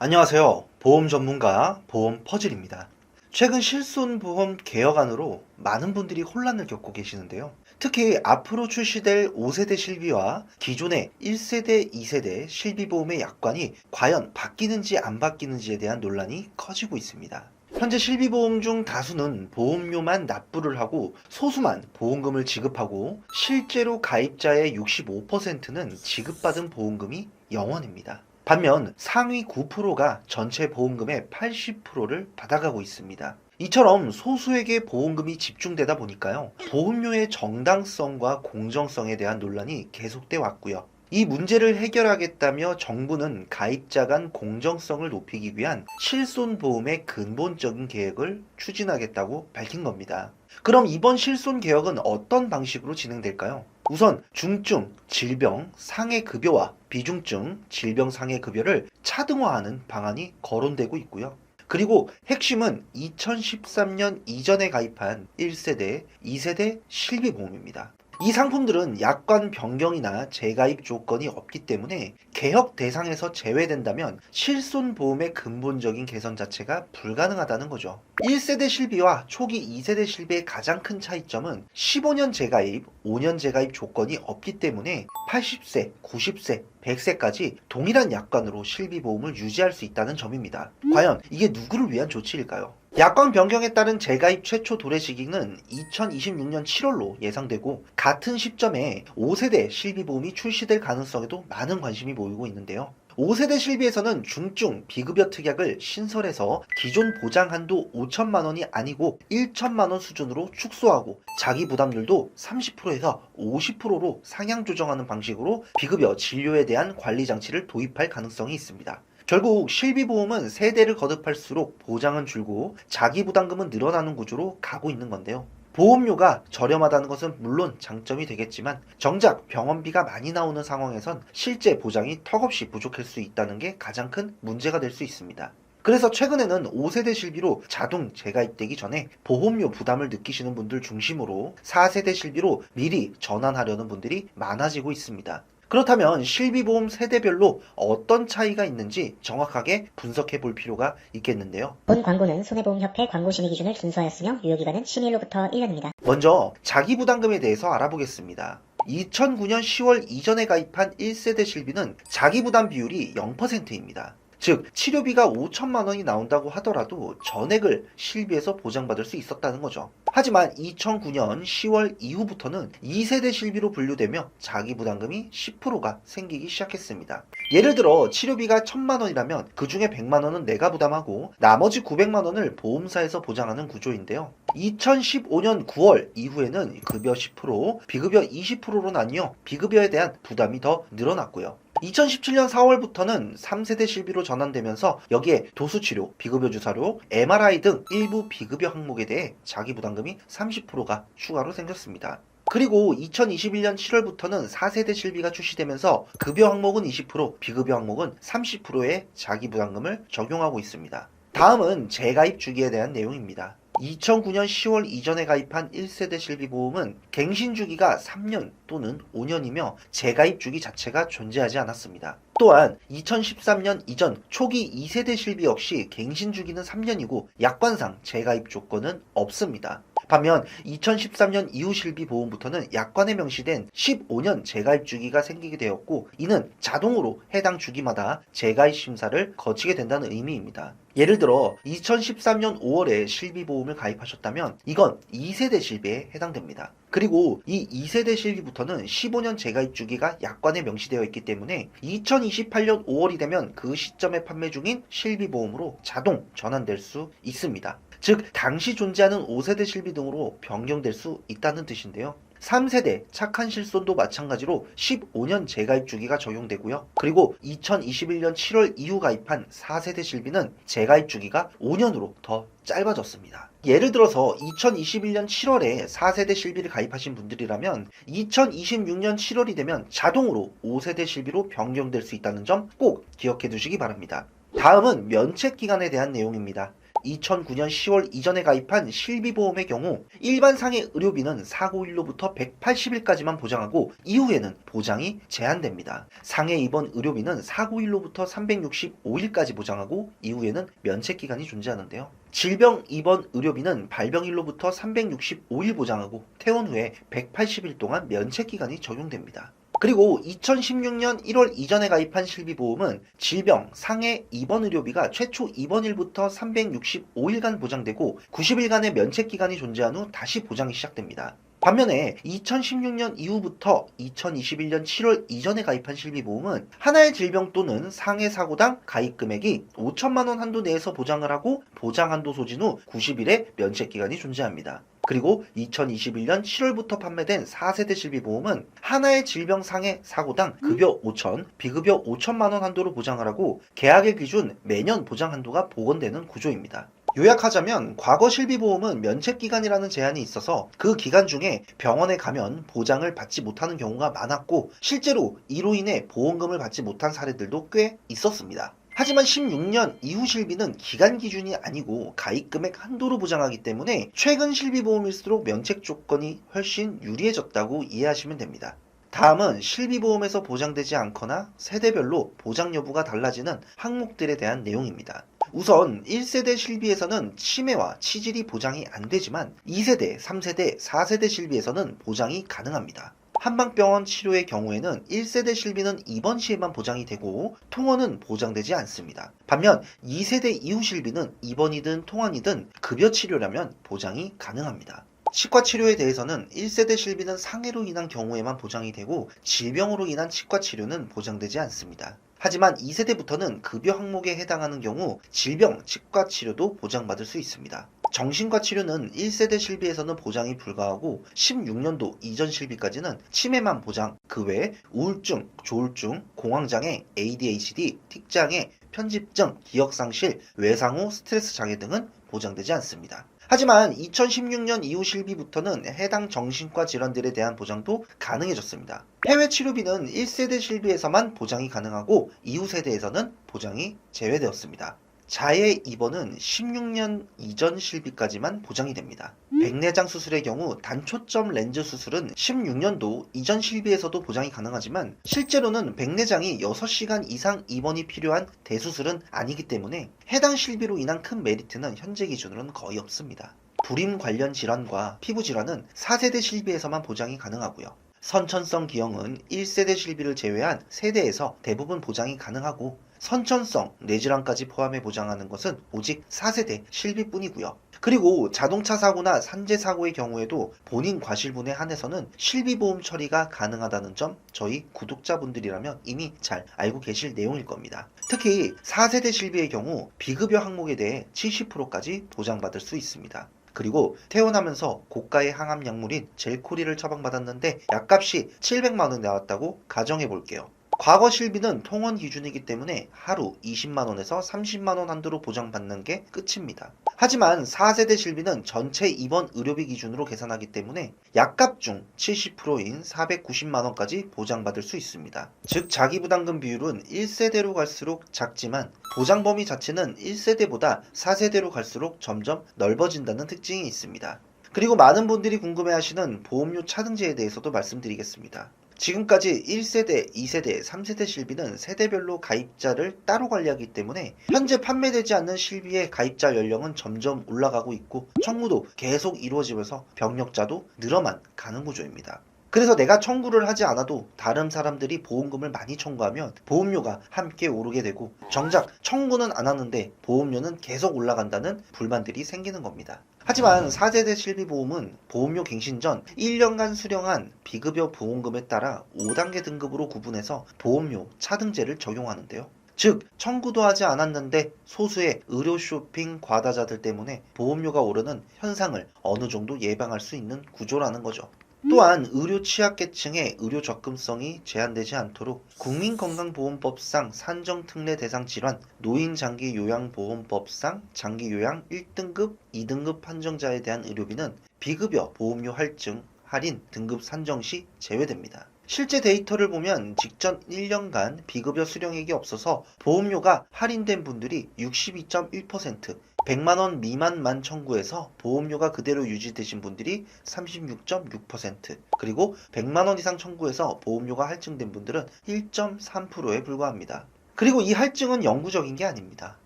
안녕하세요. 보험 전문가 보험 퍼즐입니다. 최근 실손보험 개혁안으로 많은 분들이 혼란을 겪고 계시는데요. 특히 앞으로 출시될 5세대 실비와 기존의 1세대, 2세대 실비보험의 약관이 과연 바뀌는지 안 바뀌는지에 대한 논란이 커지고 있습니다. 현재 실비보험 중 다수는 보험료만 납부를 하고 소수만 보험금을 지급하고 실제로 가입자의 65%는 지급받은 보험금이 0원입니다. 반면 상위 9%가 전체 보험금의 80%를 받아가고 있습니다. 이처럼 소수에게 보험금이 집중되다 보니까요. 보험료의 정당성과 공정성에 대한 논란이 계속돼 왔고요. 이 문제를 해결하겠다며 정부는 가입자 간 공정성을 높이기 위한 실손보험의 근본적인 계획을 추진하겠다고 밝힌 겁니다. 그럼 이번 실손 개혁은 어떤 방식으로 진행될까요? 우선 중증, 질병, 상해 급여와 비중증, 질병 상해 급여를 차등화하는 방안이 거론되고 있고요. 그리고 핵심은 2013년 이전에 가입한 1세대, 2세대 실비보험입니다. 이 상품들은 약관 변경이나 재가입 조건이 없기 때문에 개혁 대상에서 제외된다면 실손보험의 근본적인 개선 자체가 불가능하다는 거죠. 1세대 실비와 초기 2세대 실비의 가장 큰 차이점은 15년 재가입, 5년 재가입 조건이 없기 때문에 80세, 90세, 100세까지 동일한 약관으로 실비보험을 유지할 수 있다는 점입니다. 과연 이게 누구를 위한 조치일까요? 약관 변경에 따른 재가입 최초 도래 시기는 2026년 7월로 예상되고 같은 시점에 5세대 실비보험이 출시될 가능성에도 많은 관심이 모이고 있는데요. 5세대 실비에서는 중증 비급여 특약을 신설해서 기존 보장 한도 5천만 원이 아니고 1천만 원 수준으로 축소하고 자기 부담률도 30%에서 50%로 상향 조정하는 방식으로 비급여 진료에 대한 관리 장치를 도입할 가능성이 있습니다. 결국 실비보험은 세대를 거듭할수록 보장은 줄고 자기 부담금은 늘어나는 구조로 가고 있는 건데요. 보험료가 저렴하다는 것은 물론 장점이 되겠지만 정작 병원비가 많이 나오는 상황에선 실제 보장이 턱없이 부족할 수 있다는 게 가장 큰 문제가 될 수 있습니다. 그래서 최근에는 5세대 실비로 자동 재가입되기 전에 보험료 부담을 느끼시는 분들 중심으로 4세대 실비로 미리 전환하려는 분들이 많아지고 있습니다. 그렇다면 실비보험 세대별로 어떤 차이가 있는지 정확하게 분석해 볼 필요가 있겠는데요. 본 광고는 손해보험협회 광고 심의 기준을 준수하였으며 유효기간은 심의일로부터 1년입니다. 먼저 자기 부담금에 대해서 알아보겠습니다. 2009년 10월 이전에 가입한 1세대 실비는 자기 부담 비율이 0%입니다. 즉 치료비가 5천만 원이 나온다고 하더라도 전액을 실비에서 보장받을 수 있었다는 거죠. 하지만 2009년 10월 이후부터는 2세대 실비로 분류되며 자기 부담금이 10%가 생기기 시작했습니다. 예를 들어 치료비가 1000만 원이라면 그 중에 100만 원은 내가 부담하고 나머지 900만 원을 보험사에서 보장하는 구조인데요. 2015년 9월 이후에는 급여 10%, 비급여 20%로 나뉘어 비급여에 대한 부담이 더 늘어났고요. 2017년 4월부터는 3세대 실비로 전환되면서 여기에 도수치료, 비급여 주사료, MRI 등 일부 비급여 항목에 대해 자기 부담금이 30%가 추가로 생겼습니다. 그리고 2021년 7월부터는 4세대 실비가 출시되면서 급여 항목은 20%, 비급여 항목은 30%의 자기 부담금을 적용하고 있습니다. 다음은 재가입 주기에 대한 내용입니다. 2009년 10월 이전에 가입한 1세대 실비보험은 갱신 주기가 3년 또는 5년이며 재가입 주기 자체가 존재하지 않았습니다. 또한 2013년 이전 초기 2세대 실비 역시 갱신 주기는 3년이고 약관상 재가입 조건은 없습니다. 반면 2013년 이후 실비 보험부터는 약관에 명시된 15년 재가입 주기가 생기게 되었고 이는 자동으로 해당 주기마다 재가입 심사를 거치게 된다는 의미입니다. 예를 들어 2013년 5월에 실비보험을 가입하셨다면 이건 2세대 실비에 해당됩니다. 그리고 이 2세대 실비부터는 15년 재가입 주기가 약관에 명시되어 있기 때문에 2028년 5월이 되면 그 시점에 판매 중인 실비보험으로 자동 전환될 수 있습니다. 즉 당시 존재하는 5세대 실비 등으로 변경될 수 있다는 뜻인데요. 3세대 착한 실손도 마찬가지로 15년 재가입 주기가 적용되고요. 그리고 2021년 7월 이후 가입한 4세대 실비는 재가입 주기가 5년으로 더 짧아졌습니다. 예를 들어서 2021년 7월에 4세대 실비를 가입하신 분들이라면 2026년 7월이 되면 자동으로 5세대 실비로 변경될 수 있다는 점 꼭 기억해 두시기 바랍니다. 다음은 면책 기간에 대한 내용입니다. 2009년 10월 이전에 가입한 실비보험의 경우 일반 상해 의료비는 사고일로부터 180일까지만 보장하고 이후에는 보장이 제한됩니다. 상해 입원 의료비는 사고일로부터 365일까지 보장하고 이후에는 면책기간이 존재하는데요. 질병 입원 의료비는 발병일로부터 365일 보장하고 퇴원 후에 180일 동안 면책기간이 적용됩니다. 그리고 2016년 1월 이전에 가입한 실비보험은 질병, 상해, 입원 의료비가 최초 입원일부터 365일간 보장되고 90일간의 면책기간이 존재한 후 다시 보장이 시작됩니다. 반면에 2016년 이후부터 2021년 7월 이전에 가입한 실비보험은 하나의 질병 또는 상해 사고당 가입 금액이 5천만 원 한도 내에서 보장을 하고 보장 한도 소진 후 90일의 면책 기간이 존재합니다. 그리고 2021년 7월부터 판매된 4세대 실비보험은 하나의 질병 상해 사고당 급여 5천, 비급여 5천만 원 한도로 보장을 하고 계약일 기준 매년 보장 한도가 복원되는 구조입니다. 요약하자면 과거 실비보험은 면책기간이라는 제한이 있어서 그 기간 중에 병원에 가면 보장을 받지 못하는 경우가 많았고 실제로 이로 인해 보험금을 받지 못한 사례들도 꽤 있었습니다. 하지만 16년 이후 실비는 기간 기준이 아니고 가입 금액 한도로 보장하기 때문에 최근 실비보험일수록 면책 조건이 훨씬 유리해졌다고 이해하시면 됩니다. 다음은 실비보험에서 보장되지 않거나 세대별로 보장 여부가 달라지는 항목들에 대한 내용입니다. 우선 1세대 실비에서는 치매와 치질이 보장이 안 되지만 2세대, 3세대, 4세대 실비에서는 보장이 가능합니다. 한방병원 치료의 경우에는 1세대 실비는 입원 시에만 보장이 되고 통원은 보장되지 않습니다. 반면 2세대 이후 실비는 입원이든 통원이든 급여 치료라면 보장이 가능합니다. 치과 치료에 대해서는 1세대 실비는 상해로 인한 경우에만 보장이 되고 질병으로 인한 치과 치료는 보장되지 않습니다. 하지만 2세대부터는 급여 항목에 해당하는 경우 질병, 치과 치료도 보장받을 수 있습니다. 정신과 치료는 1세대 실비에서는 보장이 불가하고 16년도 이전 실비까지는 치매만 보장, 그 외에 우울증, 조울증, 공황장애, ADHD, 틱장애, 편집증, 기억상실, 외상후 스트레스 장애 등은 보장되지 않습니다. 하지만 2016년 이후 실비부터는 해당 정신과 질환들에 대한 보장도 가능해졌습니다. 해외 치료비는 1세대 실비에서만 보장이 가능하고 이후 세대에서는 보장이 제외되었습니다. 자해 입원은 16년 이전 실비까지만 보장이 됩니다. 백내장 수술의 경우 단초점 렌즈 수술은 16년도 이전 실비에서도 보장이 가능하지만 실제로는 백내장이 6시간 이상 입원이 필요한 대수술은 아니기 때문에 해당 실비로 인한 큰 메리트는 현재 기준으로는 거의 없습니다. 불임 관련 질환과 피부 질환은 4세대 실비에서만 보장이 가능하고요. 선천성 기형은 1세대 실비를 제외한 세대에서 대부분 보장이 가능하고 선천성 뇌질환까지 포함해 보장하는 것은 오직 4세대 실비뿐이고요. 그리고 자동차 사고나 산재 사고의 경우에도 본인 과실분에 한해서는 실비보험 처리가 가능하다는 점 저희 구독자분들이라면 이미 잘 알고 계실 내용일 겁니다. 특히 4세대 실비의 경우 비급여 항목에 대해 70%까지 보장받을 수 있습니다. 그리고 퇴원하면서 고가의 항암 약물인 젤코리를 처방받았는데 약값이 700만원 나왔다고 가정해 볼게요. 과거 실비는 통원 기준이기 때문에 하루 20만원에서 30만원 한도로 보장받는 게 끝입니다. 하지만 4세대 실비는 전체 입원 의료비 기준으로 계산하기 때문에 약값 중 70%인 490만원까지 보장받을 수 있습니다. 즉 자기부담금 비율은 1세대로 갈수록 작지만 보장 범위 자체는 1세대보다 4세대로 갈수록 점점 넓어진다는 특징이 있습니다. 그리고 많은 분들이 궁금해하시는 보험료 차등제에 대해서도 말씀드리겠습니다. 지금까지 1세대, 2세대, 3세대 실비는 세대별로 가입자를 따로 관리하기 때문에 현재 판매되지 않는 실비의 가입자 연령은 점점 올라가고 있고 청구도 계속 이루어지면서 병력자도 늘어만 가는 구조입니다. 그래서 내가 청구를 하지 않아도 다른 사람들이 보험금을 많이 청구하면 보험료가 함께 오르게 되고 정작 청구는 안 하는데 보험료는 계속 올라간다는 불만들이 생기는 겁니다. 하지만 4세대 실비보험은 보험료 갱신 전 1년간 수령한 비급여 보험금에 따라 5단계 등급으로 구분해서 보험료 차등제를 적용하는데요. 즉 청구도 하지 않았는데 소수의 의료 쇼핑 과다자들 때문에 보험료가 오르는 현상을 어느 정도 예방할 수 있는 구조라는 거죠. 또한 의료 취약계층의 의료 접근성이 제한되지 않도록 국민건강보험법상 산정특례 대상 질환, 노인장기요양보험법상 장기요양 1등급, 2등급 판정자에 대한 의료비는 비급여 보험료 할증, 할인, 등급 산정 시 제외됩니다. 실제 데이터를 보면 직전 1년간 비급여 수령액이 없어서 보험료가 할인된 분들이 62.1%, 100만원 미만만 청구해서 보험료가 그대로 유지되신 분들이 36.6%, 그리고 100만원 이상 청구해서 보험료가 할증된 분들은 1.3%에 불과합니다. 그리고 이 할증은 영구적인 게 아닙니다.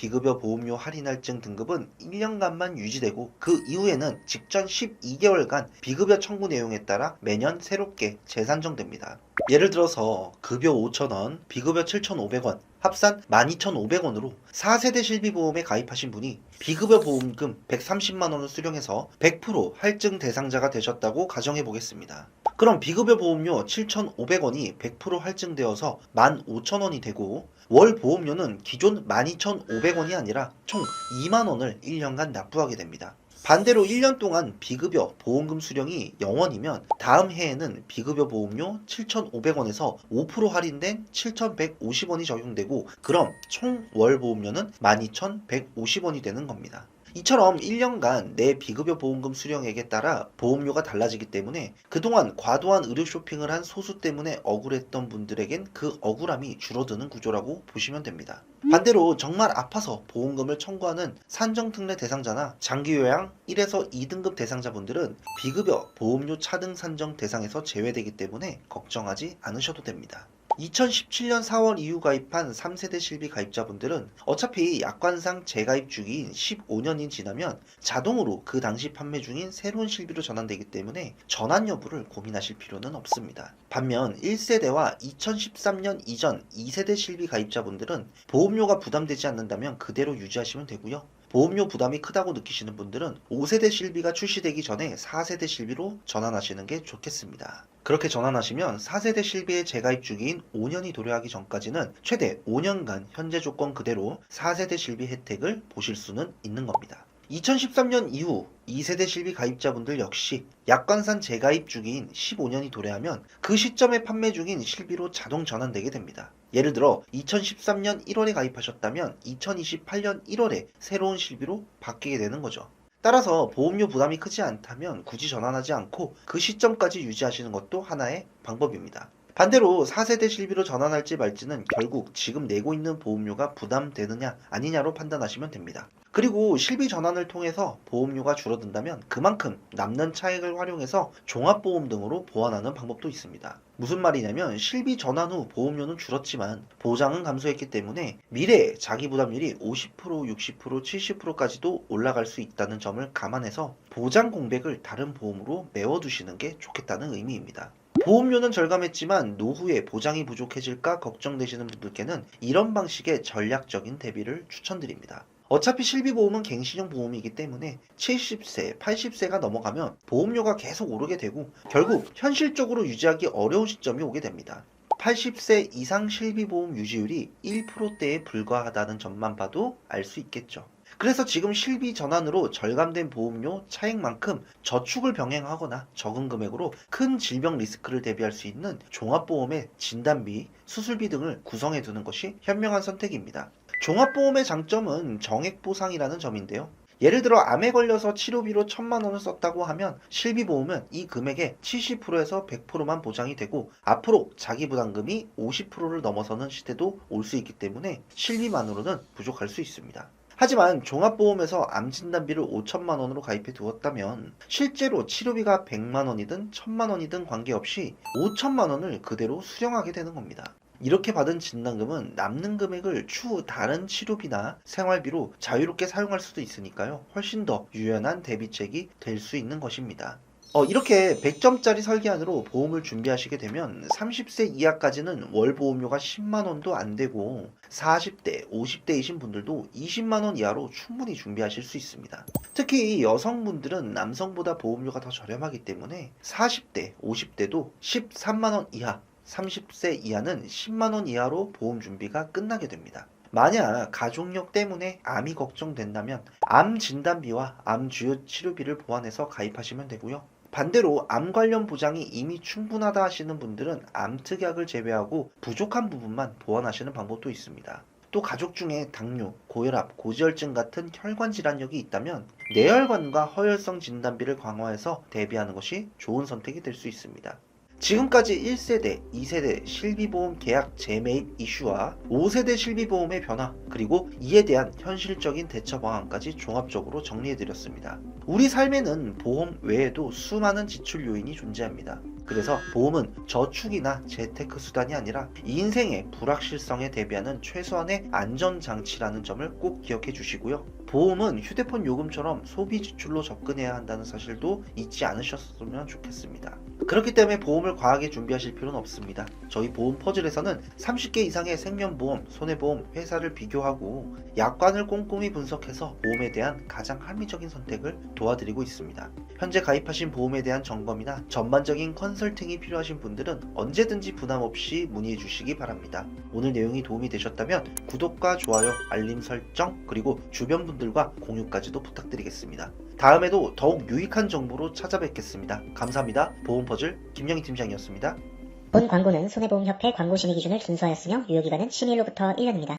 비급여 보험료 할인 할증 등급은 1년간만 유지되고 그 이후에는 직전 12개월간 비급여 청구 내용에 따라 매년 새롭게 재산정됩니다. 예를 들어서 급여 5,000원, 비급여 7,500원, 합산 12,500원으로 4세대 실비보험에 가입하신 분이 비급여 보험금 130만 원을 수령해서 100% 할증 대상자가 되셨다고 가정해 보겠습니다. 그럼 비급여 보험료 7,500원이 100% 할증되어서 15,000원이 되고 월 보험료는 기존 12,500원이 아니라 총 2만 원을 1년간 납부하게 됩니다. 반대로 1년 동안 비급여 보험금 수령이 0원이면 다음 해에는 비급여 보험료 7,500원에서 5% 할인된 7,150원이 적용되고 그럼 총 월 보험료는 12,150원이 되는 겁니다. 이처럼 1년간 내 비급여 보험금 수령액에 따라 보험료가 달라지기 때문에 그동안 과도한 의료 쇼핑을 한 소수 때문에 억울했던 분들에겐 그 억울함이 줄어드는 구조라고 보시면 됩니다. 반대로 정말 아파서 보험금을 청구하는 산정특례 대상자나 장기요양 1에서 2등급 대상자분들은 비급여 보험료 차등 산정 대상에서 제외되기 때문에 걱정하지 않으셔도 됩니다. 2017년 4월 이후 가입한 3세대 실비 가입자분들은 어차피 약관상 재가입 주기인 15년이 지나면 자동으로 그 당시 판매 중인 새로운 실비로 전환되기 때문에 전환 여부를 고민하실 필요는 없습니다. 반면 1세대와 2013년 이전 2세대 실비 가입자분들은 보험료가 부담되지 않는다면 그대로 유지하시면 되고요. 보험료 부담이 크다고 느끼시는 분들은 5세대 실비가 출시되기 전에 4세대 실비로 전환하시는 게 좋겠습니다. 그렇게 전환하시면 4세대 실비의 재가입 주기인 5년이 도래하기 전까지는 최대 5년간 현재 조건 그대로 4세대 실비 혜택을 보실 수는 있는 겁니다. 2013년 이후 2세대 실비 가입자분들 역시 약관산 재가입 주기인 15년이 도래하면 그 시점에 판매 중인 실비로 자동 전환되게 됩니다. 예를 들어 2013년 1월에 가입하셨다면 2028년 1월에 새로운 실비로 바뀌게 되는 거죠. 따라서 보험료 부담이 크지 않다면 굳이 전환하지 않고 그 시점까지 유지하시는 것도 하나의 방법입니다. 반대로 4세대 실비로 전환할지 말지는 결국 지금 내고 있는 보험료가 부담되느냐 아니냐로 판단하시면 됩니다. 그리고 실비 전환을 통해서 보험료가 줄어든다면 그만큼 남는 차액을 활용해서 종합보험 등으로 보완하는 방법도 있습니다. 무슨 말이냐면 실비 전환 후 보험료는 줄었지만 보장은 감소했기 때문에 미래에 자기 부담률이 50%, 60%, 70%까지도 올라갈 수 있다는 점을 감안해서 보장 공백을 다른 보험으로 메워두시는 게 좋겠다는 의미입니다. 보험료는 절감했지만 노후에 보장이 부족해질까 걱정되시는 분들께는 이런 방식의 전략적인 대비를 추천드립니다. 어차피 실비보험은 갱신형 보험이기 때문에 70세, 80세가 넘어가면 보험료가 계속 오르게 되고 결국 현실적으로 유지하기 어려운 시점이 오게 됩니다. 80세 이상 실비보험 유지율이 1%대에 불과하다는 점만 봐도 알 수 있겠죠. 그래서 지금 실비 전환으로 절감된 보험료 차액만큼 저축을 병행하거나 적은 금액으로 큰 질병 리스크를 대비할 수 있는 종합보험의 진단비, 수술비 등을 구성해 두는 것이 현명한 선택입니다. 종합보험의 장점은 정액보상이라는 점인데요. 예를 들어 암에 걸려서 치료비로 천만 원을 썼다고 하면 실비보험은 이 금액의 70%에서 100%만 보장이 되고 앞으로 자기 부담금이 50%를 넘어서는 시대도 올 수 있기 때문에 실비만으로는 부족할 수 있습니다. 하지만 종합보험에서 암 진단비를 5천만 원으로 가입해 두었다면 실제로 치료비가 100만 원이든 1000만 원이든 관계없이 5천만 원을 그대로 수령하게 되는 겁니다. 이렇게 받은 진단금은 남는 금액을 추후 다른 치료비나 생활비로 자유롭게 사용할 수도 있으니까요. 훨씬 더 유연한 대비책이 될 수 있는 것입니다. 어, 이렇게 100점짜리 설계안으로 보험을 준비하시게 되면 30세 이하까지는 월 보험료가 10만 원도 안 되고 40대, 50대이신 분들도 20만 원 이하로 충분히 준비하실 수 있습니다. 특히 여성분들은 남성보다 보험료가 더 저렴하기 때문에 40대, 50대도 13만 원 이하 30세 이하는 10만 원 이하로 보험 준비가 끝나게 됩니다. 만약 가족력 때문에 암이 걱정된다면 암 진단비와 암 주요 치료비를 보완해서 가입하시면 되고요. 반대로 암 관련 보장이 이미 충분하다 하시는 분들은 암 특약을 제외하고 부족한 부분만 보완하시는 방법도 있습니다. 또 가족 중에 당뇨, 고혈압, 고지혈증 같은 혈관 질환력이 있다면 내혈관과 허혈성 진단비를 강화해서 대비하는 것이 좋은 선택이 될 수 있습니다. 지금까지 1세대, 2세대 실비보험 계약 재매입 이슈와 5세대 실비보험의 변화, 그리고 이에 대한 현실적인 대처 방안까지 종합적으로 정리해드렸습니다. 우리 삶에는 보험 외에도 수많은 지출 요인이 존재합니다. 그래서 보험은 저축이나 재테크 수단이 아니라 인생의 불확실성에 대비하는 최소한의 안전장치라는 점을 꼭 기억해 주시고요. 보험은 휴대폰 요금처럼 소비 지출로 접근해야 한다는 사실도 잊지 않으셨으면 좋겠습니다. 그렇기 때문에 보험을 과하게 준비하실 필요는 없습니다. 저희 보험 퍼즐에서는 30개 이상의 생명보험, 손해보험, 회사를 비교하고 약관을 꼼꼼히 분석해서 보험에 대한 가장 합리적인 선택을 도와드리고 있습니다. 현재 가입하신 보험에 대한 점검이나 전반적인 컨설팅이 필요하신 분들은 언제든지 부담 없이 문의해 주시기 바랍니다. 오늘 내용이 도움이 되셨다면 구독과 좋아요, 알림 설정, 그리고 주변 분들과 공유까지도 부탁드리겠습니다. 다음에도 더욱 유익한 정보로 찾아뵙겠습니다. 감사합니다. 보험 퍼즐 김영희 팀장이었습니다. 본 광고는 손해보험협회 광고 심의 기준을 준수하였으며 유효기간은 심의일로부터 1년입니다.